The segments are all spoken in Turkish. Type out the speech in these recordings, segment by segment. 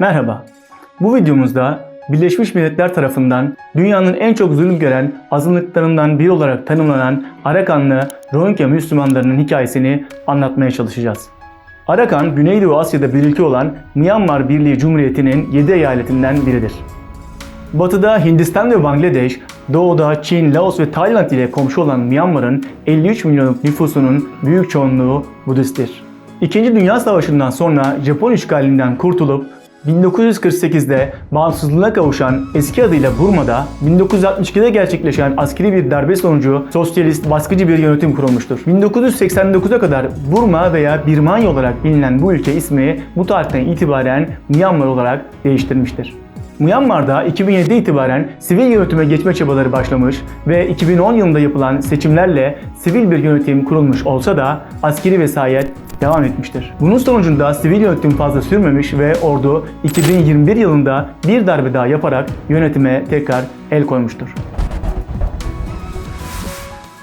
Merhaba. Bu videomuzda Birleşmiş Milletler tarafından dünyanın en çok zulüm gören azınlıklarından biri olarak tanımlanan Arakanlı Rohingya Müslümanlarının hikayesini anlatmaya çalışacağız. Arakan, Güneydoğu Asya'da bir ülke olan Myanmar Birliği Cumhuriyeti'nin 7 eyaletinden biridir. Batıda Hindistan ve Bangladeş, doğuda Çin, Laos ve Tayland ile komşu olan Myanmar'ın 53 milyonluk nüfusunun büyük çoğunluğu Budisttir. İkinci Dünya Savaşı'ndan sonra Japon işgalinden kurtulup 1948'de bağımsızlığına kavuşan eski adıyla Burma'da 1962'de gerçekleşen askeri bir darbe sonucu sosyalist baskıcı bir yönetim kurulmuştur. 1989'a kadar Burma veya Birmanya olarak bilinen bu ülke ismi bu tarihten itibaren Myanmar olarak değiştirmiştir. Myanmar'da 2007'de itibaren sivil yönetime geçme çabaları başlamış ve 2010 yılında yapılan seçimlerle sivil bir yönetim kurulmuş olsa da askeri vesayet devam etmiştir. Bunun sonucunda sivil yönetim fazla sürmemiş ve ordu 2021 yılında bir darbe daha yaparak yönetime tekrar el koymuştur.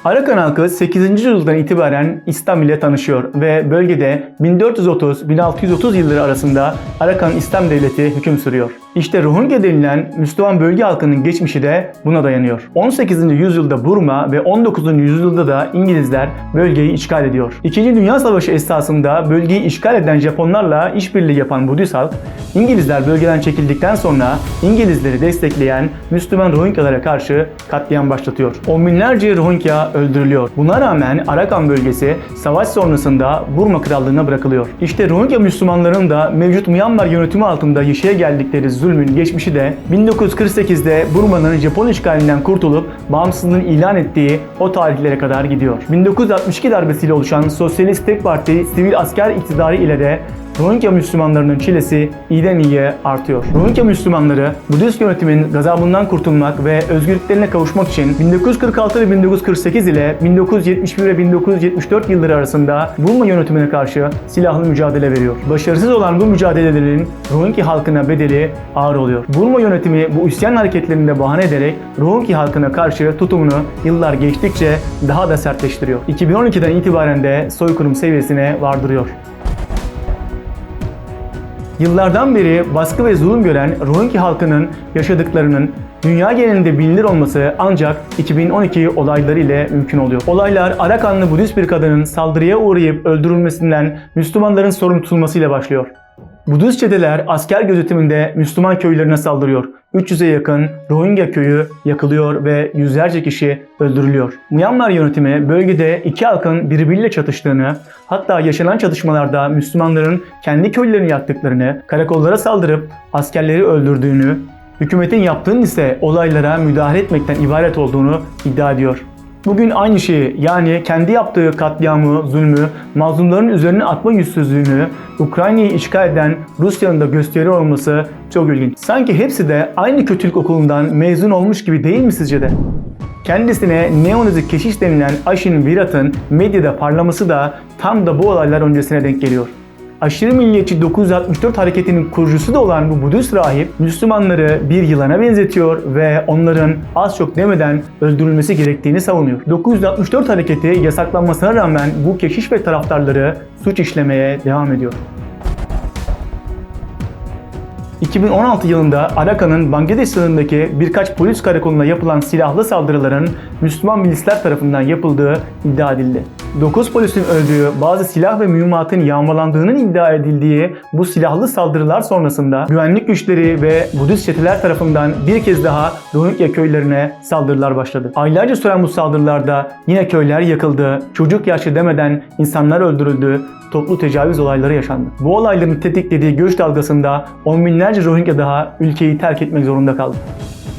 Arakan halkı 8. yüzyıldan itibaren İslam ile tanışıyor ve bölgede 1430-1630 yılları arasında Arakan İslam Devleti hüküm sürüyor. İşte Rohingya denilen Müslüman bölge halkının geçmişi de buna dayanıyor. 18. yüzyılda Burma ve 19. yüzyılda da İngilizler bölgeyi işgal ediyor. İkinci Dünya Savaşı esnasında bölgeyi işgal eden Japonlarla işbirliği yapan Budist halk, İngilizler bölgeden çekildikten sonra İngilizleri destekleyen Müslüman Rohingyalara karşı katliam başlatıyor. On binlerce Rohingya öldürülüyor. Buna rağmen Arakan bölgesi savaş sonrasında Burma Krallığı'na bırakılıyor. İşte Rohingya Müslümanların da mevcut Myanmar yönetimi altında yaşaya geldikleri zulmün geçmişi de 1948'de Burma'nın Japon işgalinden kurtulup bağımsızlığını ilan ettiği o tarihlere kadar gidiyor. 1962 darbesiyle oluşan Sosyalist Tek Parti sivil asker iktidarı ile de Rohingya Müslümanlarının çilesi iyiden iyiye artıyor. Rohingya Müslümanları Budist yönetimin gazabından kurtulmak ve özgürlüklerine kavuşmak için 1946 ve 1948 ile 1971 ve 1974 yılları arasında Burma yönetimine karşı silahlı mücadele veriyor. Başarısız olan bu mücadelelerin Rohingya halkına bedeli ağır oluyor. Burma yönetimi bu isyan hareketlerini de bahane ederek Rohingya halkına karşı tutumunu yıllar geçtikçe daha da sertleştiriyor. 2012'den itibaren de soykırım seviyesine vardırıyor. Yıllardan beri baskı ve zulüm gören Rohingya halkının yaşadıklarının dünya genelinde bilinir olması ancak 2012 olayları ile mümkün oluyor. Olaylar Arakanlı Budist bir kadının saldırıya uğrayıp öldürülmesinden Müslümanların sorumlu tutulmasıyla başlıyor. Budist çeteler asker gözetiminde Müslüman köylerine saldırıyor. 300'e yakın Rohingya köyü yakılıyor ve yüzlerce kişi öldürülüyor. Myanmar yönetimi bölgede iki halkın birbiriyle çatıştığını, hatta yaşanan çatışmalarda Müslümanların kendi köylerini yaktıklarını, karakollara saldırıp askerleri öldürdüğünü, hükümetin yaptığının ise olaylara müdahale etmekten ibaret olduğunu iddia ediyor. Bugün aynı şeyi yani kendi yaptığı katliamı, zulmü, mazlumların üzerine atma yüzsüzlüğünü Ukrayna'yı işgal eden Rusya'nın da gösteriyor olması çok ilginç. Sanki hepsi de aynı kötülük okulundan mezun olmuş gibi değil mi sizce de? Kendisine neonazi keşiş denilen Aşin Virat'ın medyada parlaması da tam da bu olaylar öncesine denk geliyor. Aşırı milliyetçi 964 hareketinin kurucusu da olan bu Budist rahip Müslümanları bir yılana benzetiyor ve onların az çok demeden öldürülmesi gerektiğini savunuyor. 964 hareketi yasaklanmasına rağmen bu keşiş ve taraftarları suç işlemeye devam ediyor. 2016 yılında Arakan'ın Bangladeş sınırındaki birkaç polis karakoluna yapılan silahlı saldırıların Müslüman milisler tarafından yapıldığı iddia edildi. 9 polisin öldüğü, bazı silah ve mühimmatın yağmalandığının iddia edildiği bu silahlı saldırılar sonrasında güvenlik güçleri ve Budist çeteler tarafından bir kez daha Rohingya köylerine saldırılar başladı. Aylarca süren bu saldırılarda yine köyler yakıldı, çocuk yaşı demeden insanlar öldürüldü, toplu tecavüz olayları yaşandı. Bu olayların tetiklediği göç dalgasında on binlerce Rohingya daha ülkeyi terk etmek zorunda kaldı.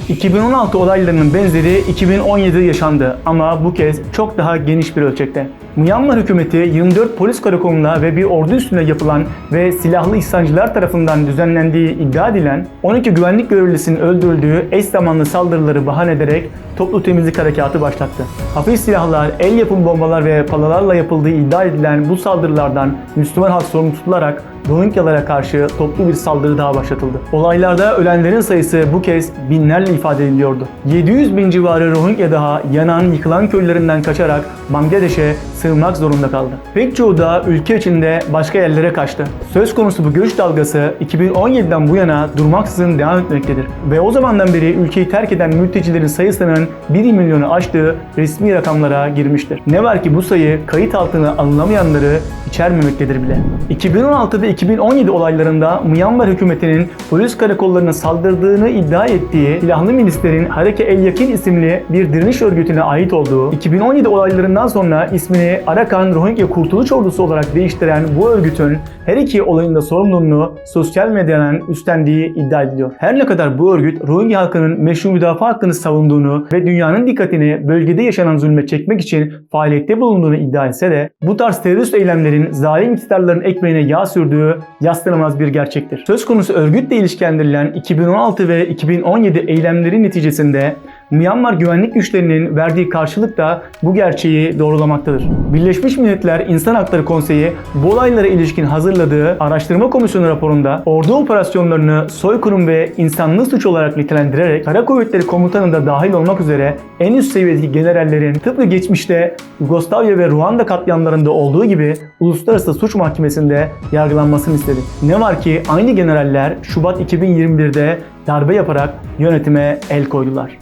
2016 olaylarının benzeri 2017'de yaşandı ama bu kez çok daha geniş bir ölçekte. Myanmar hükümeti 24 polis karakoluna ve bir ordu üstüne yapılan ve silahlı isyancılar tarafından düzenlendiği iddia edilen 12 güvenlik görevlisinin öldürüldüğü eş zamanlı saldırıları bahane ederek toplu temizlik harekatı başlattı. Hafif silahlar, el yapım bombalar ve palalarla yapıldığı iddia edilen bu saldırılardan Müslüman halk sorumlu tutularak Rohingyalara karşı toplu bir saldırı daha başlatıldı. Olaylarda ölenlerin sayısı bu kez binlerle ifade ediliyordu. 700 bin civarı Rohingya daha yanan, yıkılan köylerinden kaçarak Bangladeş'e sığınmak zorunda kaldı. Pek çoğu da ülke içinde başka yerlere kaçtı. Söz konusu bu göç dalgası 2017'den bu yana durmaksızın devam etmektedir. Ve o zamandan beri ülkeyi terk eden mültecilerin sayısının 1 milyonu aştığı resmi rakamlara girmiştir. Ne var ki bu sayı kayıt altına alınamayanları içermemektedir bile. 2016 ve 2017 olaylarında Myanmar hükümetinin polis karakollarına saldırdığını iddia ettiği silahlı milislerin Hareke El Yakin isimli bir direniş örgütüne ait olduğu, 2017 olaylarından sonra ismini Arakan Rohingya Kurtuluş Ordusu olarak değiştiren bu örgütün her iki olayın da sorumluluğunu sosyal medyadan üstlendiği iddia ediliyor. Her ne kadar bu örgüt Rohingya halkının meşru müdafaa hakkını savunduğunu ve dünyanın dikkatini bölgede yaşanan zulme çekmek için faaliyette bulunduğunu iddia etse de bu tarz terörist eylemlerin zalim iktidarların ekmeğine yağ sürdüğü yadsınamaz bir gerçektir. Söz konusu örgütle ilişkilendirilen 2016 ve 2017 eylemleri neticesinde Myanmar güvenlik güçlerinin verdiği karşılık da bu gerçeği doğrulamaktadır. Birleşmiş Milletler İnsan Hakları Konseyi bu olaylara ilişkin hazırladığı araştırma komisyonu raporunda ordu operasyonlarını soykırım ve insanlık suç olarak nitelendirerek Kara Kuvvetleri Komutanı da dahil olmak üzere en üst seviyedeki generallerin tıpkı geçmişte Yugoslavya ve Ruanda katliamlarında olduğu gibi Uluslararası Suç Mahkemesi'nde yargılanmasını istedi. Ne var ki aynı generaller Şubat 2021'de darbe yaparak yönetime el koydular.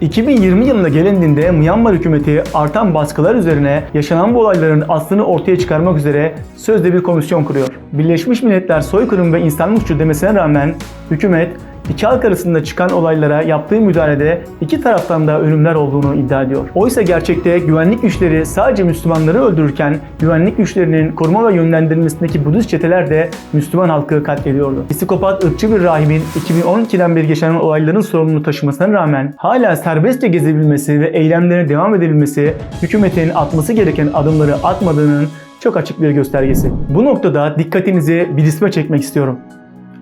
2020 yılına gelindiğinde Myanmar hükümeti artan baskılar üzerine yaşanan bu olayların aslını ortaya çıkarmak üzere sözde bir komisyon kuruyor. Birleşmiş Milletler soykırım ve insanlık suçu demesine rağmen hükümet iki halk arasında çıkan olaylara yaptığı müdahalede iki taraftan da ölümler olduğunu iddia ediyor. Oysa gerçekte güvenlik güçleri sadece Müslümanları öldürürken güvenlik güçlerinin koruma ve yönlendirilmesindeki Budist çeteler de Müslüman halkı katlediyordu. Psikopat ırkçı bir rahibin 2012'den beri yaşanan olayların sorumluluğunu taşımasına rağmen hala serbestçe gezebilmesi ve eylemlerine devam edebilmesi hükümetin atması gereken adımları atmadığının çok açık bir göstergesi. Bu noktada dikkatinizi bir isme çekmek istiyorum.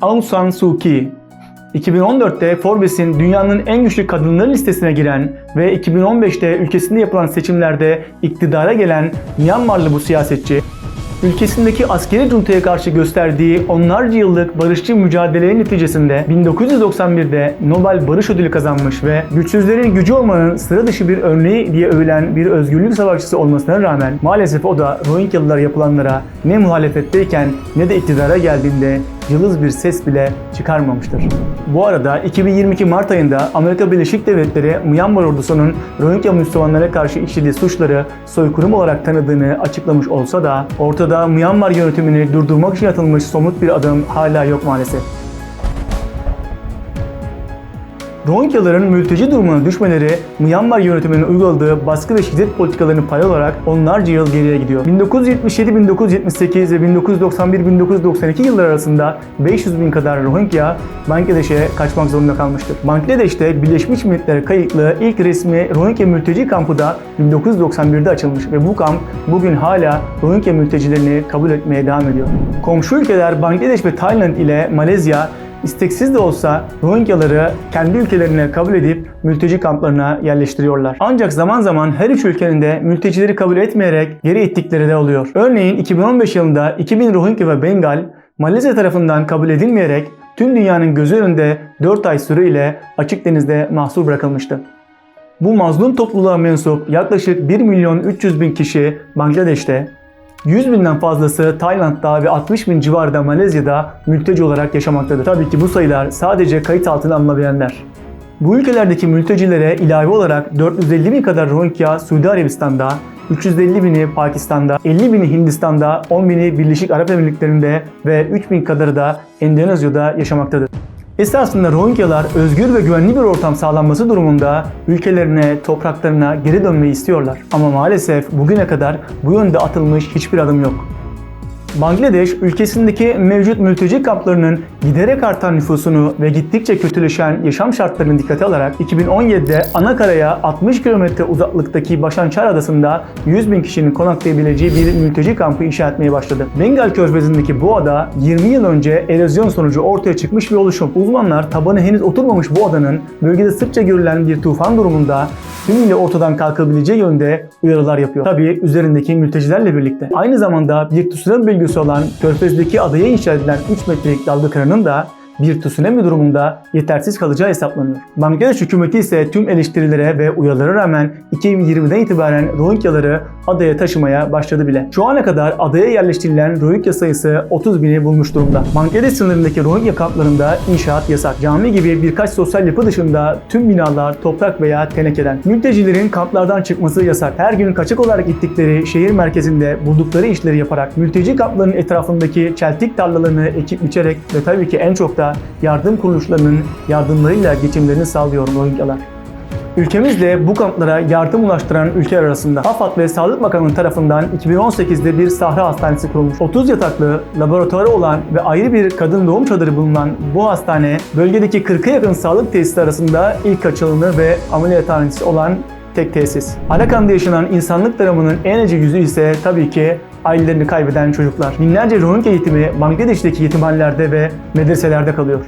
Aung San Suu Kyi 2014'te Forbes'in dünyanın en güçlü kadınları listesine giren ve 2015'te ülkesinde yapılan seçimlerde iktidara gelen Myanmarlı bu siyasetçi, ülkesindeki askeri cuntaya karşı gösterdiği onlarca yıllık barışçı mücadelenin neticesinde 1991'de Nobel Barış Ödülü kazanmış ve güçsüzlerin gücü olmanın sıra dışı bir örneği diye övülen bir özgürlük savaşçısı olmasına rağmen maalesef o da Rohingyalılar yapılanlara ne muhalefetteyken ne de iktidara geldiğinde yıldız bir ses bile çıkarmamıştır. Bu arada 2022 Mart ayında Amerika Birleşik Devletleri Myanmar ordusunun Rohingya Müslümanlara karşı işlediği suçları soykırım olarak tanıdığını açıklamış olsa da ortada Myanmar yönetimini durdurmak için atılmış somut bir adım hala yok maalesef. Rohingyaların mülteci durumuna düşmeleri Myanmar yönetiminin uyguladığı baskı ve şiddet politikalarının payı olarak onlarca yıl geriye gidiyor. 1977-1978 ve 1991-1992 yılları arasında 500 bin kadar Rohingya Bangladeş'e kaçmak zorunda kalmıştır. Bangladeş'te Birleşmiş Milletler kayıtlı ilk resmi Rohingya mülteci kampı da 1991'de açılmış ve bu kamp bugün hala Rohingya mültecilerini kabul etmeye devam ediyor. Komşu ülkeler Bangladeş ve Tayland ile Malezya isteksiz de olsa Rohingyaları kendi ülkelerine kabul edip mülteci kamplarına yerleştiriyorlar. Ancak zaman zaman her üç ülkenin de mültecileri kabul etmeyerek geri ittikleri de oluyor. Örneğin 2015 yılında 2000 Rohingya ve Bengal Malezya tarafından kabul edilmeyerek tüm dünyanın gözü önünde 4 ay süreyle açık denizde mahsur bırakılmıştı. Bu mazlum topluluğa mensup yaklaşık 1 milyon 300 bin kişi Bangladeş'te, 100 binden fazlası Tayland'da ve 60 bin civarında Malezya'da mülteci olarak yaşamaktadır. Tabii ki bu sayılar sadece kayıt altına alınabilenler. Bu ülkelerdeki mültecilere ilave olarak 450 bin kadar Rohingya Suudi Arabistan'da, 350 bini Pakistan'da, 50 bini Hindistan'da, 10 bini Birleşik Arap Emirlikleri'nde ve 3 bin kadarı da Endonezya'da yaşamaktadır. Esasında Rohingyalar özgür ve güvenli bir ortam sağlanması durumunda ülkelerine, topraklarına geri dönmeyi istiyorlar. Ama maalesef bugüne kadar bu yönde atılmış hiçbir adım yok. Bangladeş, ülkesindeki mevcut mülteci kamplarının giderek artan nüfusunu ve gittikçe kötüleşen yaşam şartlarını dikkate alarak 2017'de Anakara'ya 60 kilometre uzaklıktaki Başançar Adası'nda 100 bin kişinin konaklayabileceği bir mülteci kampı inşa etmeye başladı. Bengal Körfezi'ndeki bu ada 20 yıl önce erozyon sonucu ortaya çıkmış bir oluşum. Uzmanlar tabanı henüz oturmamış bu adanın bölgede sıkça görülen bir tufan durumunda tümüyle ortadan kalkabileceği yönde uyarılar yapıyor. Tabii üzerindeki mültecilerle birlikte. Aynı zamanda bir tsunami bölgesi olan Körfez'deki adaya inşa edilen 3 metrelik dalga kıranın da bir tsunami durumunda yetersiz kalacağı hesaplanıyor. Bangladeş hükümeti ise tüm eleştirilere ve uyarılara rağmen 2020'den itibaren Rohingyaları adaya taşımaya başladı bile. Şu ana kadar adaya yerleştirilen Rohingya sayısı 30 bini bulmuş durumda. Bangladeş sınırındaki Rohingya kamplarında inşaat yasak. Cami gibi birkaç sosyal yapı dışında tüm binalar toprak veya tenekeden. Mültecilerin kamplardan çıkması yasak. Her gün kaçak olarak gittikleri şehir merkezinde buldukları işleri yaparak mülteci kamplarının etrafındaki çeltik tarlalarını ekip biçerek ve tabii ki en çok da yardım kuruluşlarının yardımlarıyla geçimlerini sağlıyor Rohingyalar. Ülkemizde bu kamplara yardım ulaştıran ülkeler arasında AFAD ve Sağlık Bakanlığı tarafından 2018'de bir sahra hastanesi kurulmuş. 30 yataklı, laboratuvarı olan ve ayrı bir kadın doğum çadırı bulunan bu hastane bölgedeki 40'a yakın sağlık tesisi arasında ilk açılımı ve ameliyathanesi olan tek tesis. Arakan'da yaşanan insanlık dramının en acı yüzü ise tabii ki ailelerini kaybeden çocuklar. Binlerce Rohingya eğitimi Bangladeş'teki yetimhanelerde ve medreselerde kalıyor.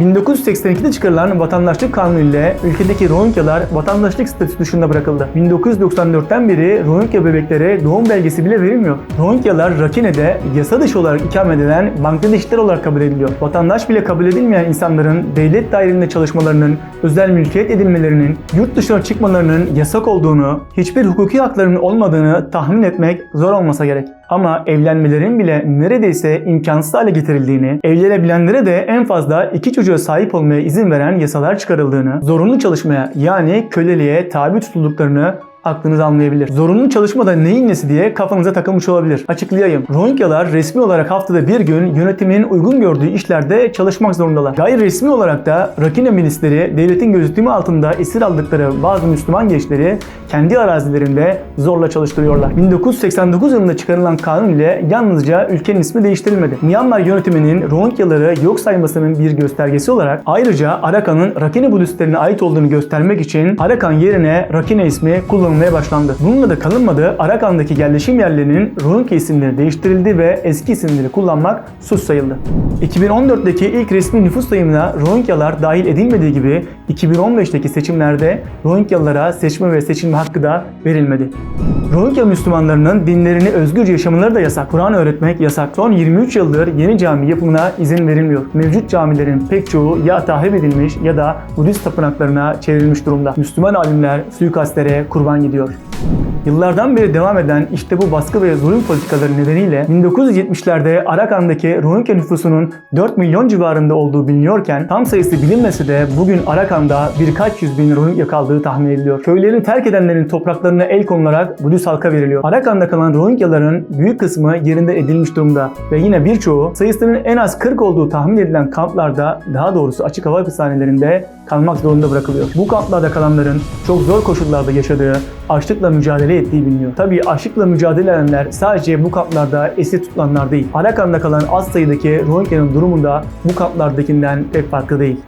1982'de çıkarılan vatandaşlık kanunu ile ülkedeki Rohingyalar vatandaşlık statüsü dışında bırakıldı. 1994'ten beri Rohingya bebeklere doğum belgesi bile verilmiyor. Rohingyalar Rakine'de yasa dışı olarak ikamet edilen Bangladeşliler olarak kabul ediliyor. Vatandaş bile kabul edilmeyen insanların devlet dairelerinde çalışmalarının, özel mülkiyet edilmelerinin, yurt dışına çıkmalarının yasak olduğunu, hiçbir hukuki haklarının olmadığını tahmin etmek zor olmasa gerek. Ama evlenmelerin bile neredeyse imkansız hale getirildiğini, evlenebilenlere de en fazla iki çocuğa sahip olmaya izin veren yasalar çıkarıldığını, zorunlu çalışmaya yani köleliğe tabi tutulduklarını aklınız almayabilir. Zorunlu çalışmada neyin nesi diye kafanıza takılmış olabilir. Açıklayayım. Rohingyalar resmi olarak haftada bir gün yönetimin uygun gördüğü işlerde çalışmak zorundalar. Gayri resmi olarak da Rakine milisleri devletin gözetimi altında esir aldıkları bazı Müslüman gençleri kendi arazilerinde zorla çalıştırıyorlar. 1989 yılında çıkarılan kanun ile yalnızca ülkenin ismi değiştirilmedi. Myanmar yönetiminin Rohingyaları yok saymasının bir göstergesi olarak ayrıca Arakan'ın Rakine Budistlerine ait olduğunu göstermek için Arakan yerine Rakine ismi kullanılmaya başlandı. Bununla da kalınmadı. Arakan'daki yerleşim yerlerinin Rohingya isimleri değiştirildi ve eski isimleri kullanmak suç sayıldı. 2014'teki ilk resmi nüfus sayımına Rohingyalar dahil edilmediği gibi 2015'teki seçimlerde Rohingyalılara seçme ve seçilme hakkı da verilmedi. Rohingya Müslümanlarının dinlerini özgürce yaşamaları da yasak. Kur'an öğretmek yasak. Son 23 yıldır yeni cami yapımına izin verilmiyor. Mevcut camilerin pek çoğu ya tahrip edilmiş ya da Budist tapınaklarına çevrilmiş durumda. Müslüman alimler suikastlere kurban gidiyor. Yıllardan beri devam eden işte bu baskı ve zulüm politikaları nedeniyle 1970'lerde Arakan'daki Rohingya nüfusunun 4 milyon civarında olduğu biliniyorken tam sayısı bilinmese de bugün Arakan'da birkaç yüz bin Rohingya kaldığı tahmin ediliyor. Köylerini terk edenlerin topraklarına el konularak Budist halka veriliyor. Arakan'da kalan Rohingyaların büyük kısmı yerinde edilmiş durumda ve yine birçoğu sayısının en az 40 olduğu tahmin edilen kamplarda daha doğrusu açık hava hapishanelerinde kalmak zorunda bırakılıyor. Bu kamplarda kalanların çok zor koşullarda yaşadığı, açlıkla mücadele ettiği biliniyor. Tabii açlıkla mücadele edenler sadece bu kamplarda esir tutulanlar değil. Arakan'da kalan az sayıdaki Rohingya'nın durumu da bu kamplardakinden pek farklı değil.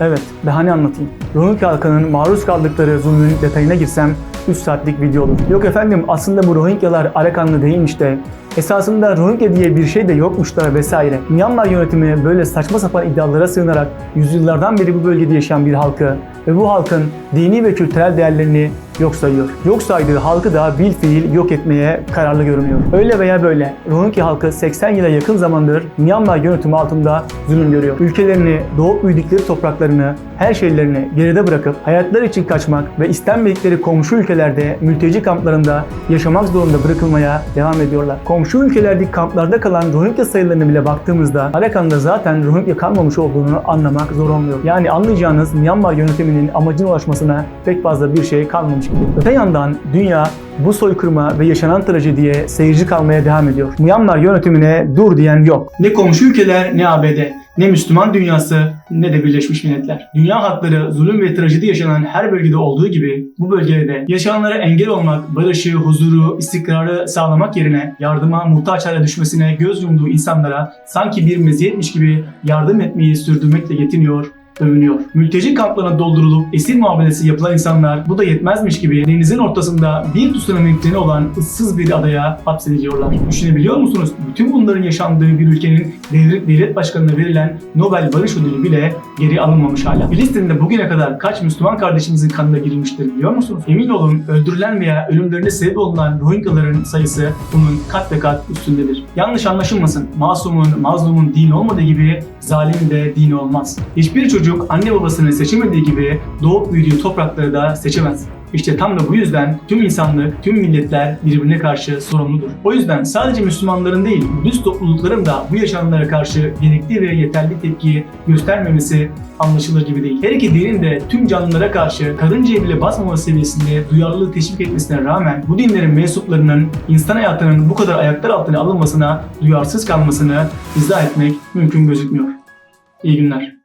Evet, bahane anlatayım. Rohingya halkının maruz kaldıkları zulmün detayına girsem 3 saatlik video olur. Yok efendim aslında bu Rohingyalar Arakanlı değilmiş de esasında Rohingya diye bir şey de yokmuş da vesaire. Myanmar yönetimi böyle saçma sapan iddialara sığınarak yüzyıllardan beri bu bölgede yaşayan bir halkı ve bu halkın dini ve kültürel değerlerini yok sayıyor. Yok saydığı halkı da bil fiil yok etmeye kararlı görünüyor. Öyle veya böyle Rohingya halkı 80 yıla yakın zamandır Myanmar yönetimi altında zulüm görüyor. Ülkelerini, doğup büyüdükleri topraklarını, her şeylerini geride bırakıp hayatlar için kaçmak ve istenmedikleri komşu ülkelerde mülteci kamplarında yaşamak zorunda bırakılmaya devam ediyorlar. Komşu ülkelerdeki kamplarda kalan Rohingya sayılarına bile baktığımızda Arakan'da zaten Rohingya kalmamış olduğunu anlamak zor olmuyor. Yani anlayacağınız Myanmar yönetiminin amacına ulaşmasına pek fazla bir şey kalmamış gibi. Öte yandan dünya bu soykırıma ve yaşanan trajediye seyirci kalmaya devam ediyor. Myanmar yönetimine dur diyen yok. Ne komşu ülkeler ne ABD, ne Müslüman dünyası ne de Birleşmiş Milletler. Dünya halkları zulüm ve trajedi yaşanan her bölgede olduğu gibi bu bölgede de yaşananlara engel olmak, barışı, huzuru, istikrarı sağlamak yerine yardıma muhtaç hale düşmesine göz yumduğu insanlara sanki bir meziyetmiş gibi yardım etmeyi sürdürmekle yetiniyor övünüyor. Mülteci kamplarına doldurulup esir muamelesi yapılan insanlar bu da yetmezmiş gibi denizin ortasında bir tsunami nedeni olan ıssız bir adaya hapsediliyorlar. Düşünebiliyor musunuz? Bütün bunların yaşandığı bir ülkenin devlet, devlet başkanına verilen Nobel Barış Ödülü bile geri alınmamış hala. Filistin'de bugüne kadar kaç Müslüman kardeşimizin kanına girilmiştir biliyor musunuz? Emin olun öldürülen veya ölümlerine sebep olunan Rohingyaların sayısı bunun kat ve kat üstündedir. Yanlış anlaşılmasın. Masumun, mazlumun din olmadığı gibi zalim de din olmaz. Hiçbir çocuk anne babasını seçemediği gibi doğup büyüdüğü toprakları da seçemez. İşte tam da bu yüzden tüm insanlık, tüm milletler birbirine karşı sorumludur. O yüzden sadece Müslümanların değil, Budist toplulukların da bu yaşananlara karşı gerekli ve yeterli tepki göstermemesi anlaşılır gibi değil. Her iki dinin de tüm canlılara karşı karıncaya bile basmaması seviyesinde duyarlılığı teşvik etmesine rağmen bu dinlerin mensuplarının insan hayatının bu kadar ayaklar altına alınmasına, duyarsız kalmasını izah etmek mümkün gözükmüyor. İyi günler.